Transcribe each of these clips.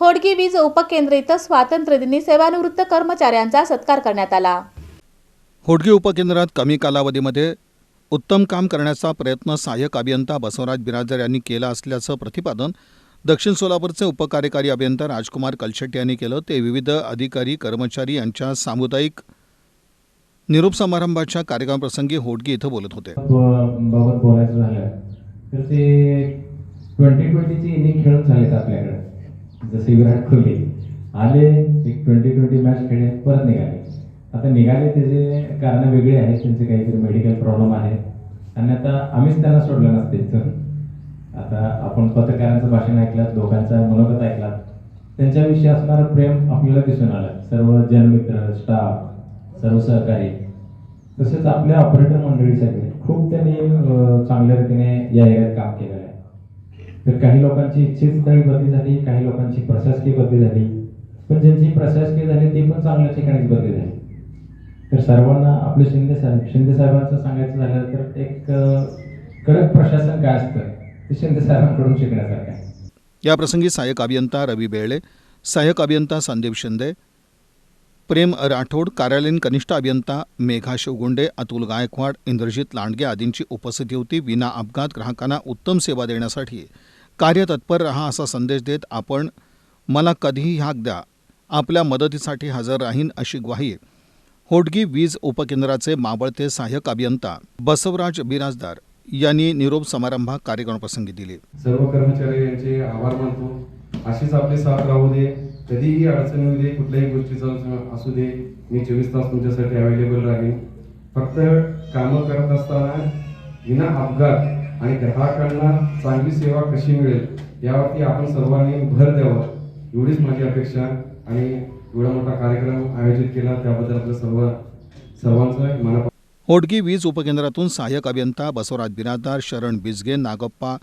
होडगी वीज उपकेंद्र इथं स्वातंत्र्यदिनी सेवानिवृत्त कर्मचाऱ्यांचा सत्कार करण्यात आला. होडगी उपकेंद्रात कमी कालावधीमध्ये उत्तम काम करण्याचा प्रयत्न सहाय्यक अभियंता बसवराज बिराजदार यांनी केला असल्याचं प्रतिपादन दक्षिण सोलापूरचे उपकार्यकारी अभियंता राजकुमार कलशेट्टी यांनी केलं. ते विविध अधिकारी कर्मचारी यांच्या सामुदायिक निरोप समारंभाच्या कार्यक्रमाप्रसंगी होडगी इथं बोलत होते. बाबत बोलायचं झालं तर ते ट्वेंटी ट्वेंटीचे इनिंग खेळून झालेत आपल्याकडे. जसे विराट कोहली आले एक ट्वेंटी ट्वेंटी मॅच खेळले परत निघाले. आता निघाले त्याचे कारणं वेगळे आहेत त्यांचे काहीतरी मेडिकल प्रॉब्लेम आहे. आणि आता आम्हीच त्यांना सोडलं नसते इथून आता आपण पत्रकारांचं भाषण ऐकलं दोघांचा मनोगत ऐकला. त्यांच्याविषयी असणारं प्रेम आपल्याला दिसून आलं. सर्व जनमित्र स्टाफ सर्व सहकारी तसेच आपल्या ऑपरेटर मंडळीसाठी खूप त्यांनी चांगल्या रीतीने या एरियात काम केलेलं आहे. तर काही लोकांची इच्छित स्थळी बदली झाली काही लोकांची प्रशासकीय बदली झाली. पण ज्यांची प्रशासकीय झाली ती पण चांगल्या ठिकाणीच बदली झाली. तर सर्वांना आपले शिंदे साहेब शिंदे साहेबांचं सांगायचं झालं तर एक कडक प्रशासन काय असतं ते शिंदे साहेबांकडून शिकण्यासारखं आहे. याप्रसंगी सहाय्यक अभियंता रवी बेळे सहाय्यक अभियंता संदीप शिंदे प्रेम राठोड कार्यालयीन कनिष्ठ अभियंता मेघा शिवगुंडे अतुल गायकवाड इंद्रजित लांडगे आदींची उपस्थिती होती. विना अपघात ग्राहकांना उत्तम सेवा देण्यासाठी कार्यतत्पर रहा असा संदेश देत आपण मला कधीही हाक द्या. आपल्या मदतीसाठी हजर राहीन अशी ग्वाही होडगी वीज उपकेंद्राचे मावळते सहाय्यक अभियंता बसवराज बिराजदार यांनी निरोप समारंभात कार्यक्रमप्रसंगी दिली. सर्व कर्मचारी यांचे आभार मानतो. अशीच आपली साथ राहू दे. कधीही अडचण येऊ दे. कुठल्याही गोष्टीचा असू दे. मी चोवीस तास तुमच्यासाठी अवेलेबल राहीन. फक्त कामं करत असताना विना अपघात आणि ग्राहकांना चांगली सेवा कशी मिळेल यावरती आपण सर्वांनी भर द्यावा. एवढीच माझी अपेक्षा आणि एवढा मोठा कार्यक्रम आयोजित केला त्याबद्दल आपलं सर्व सर्वांचं मनापासून होडगी वीज उपकेंद्रातून सहाय्यक अभियंता बसवराज बिरादार शरण बिजगे नागप्पा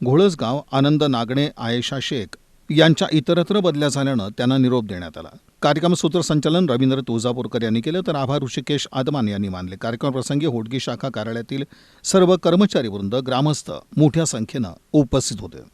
घोळसगाव आनंद नागणे आयेशा शेख यांच्या इतरत्र बदल्या झाल्यानं त्यांना निरोप देण्यात आला. कार्यक्रम सूत्रसंचालन रवींद्र तुळजापूरकर यांनी केलं तर आभार ऋषिकेश आदमान यांनी मानले. कार्यक्रमप्रसंगी होडगी शाखा कार्यालयातील सर्व कर्मचारी वृंद ग्रामस्थ मोठ्या संख्येनं उपस्थित होते.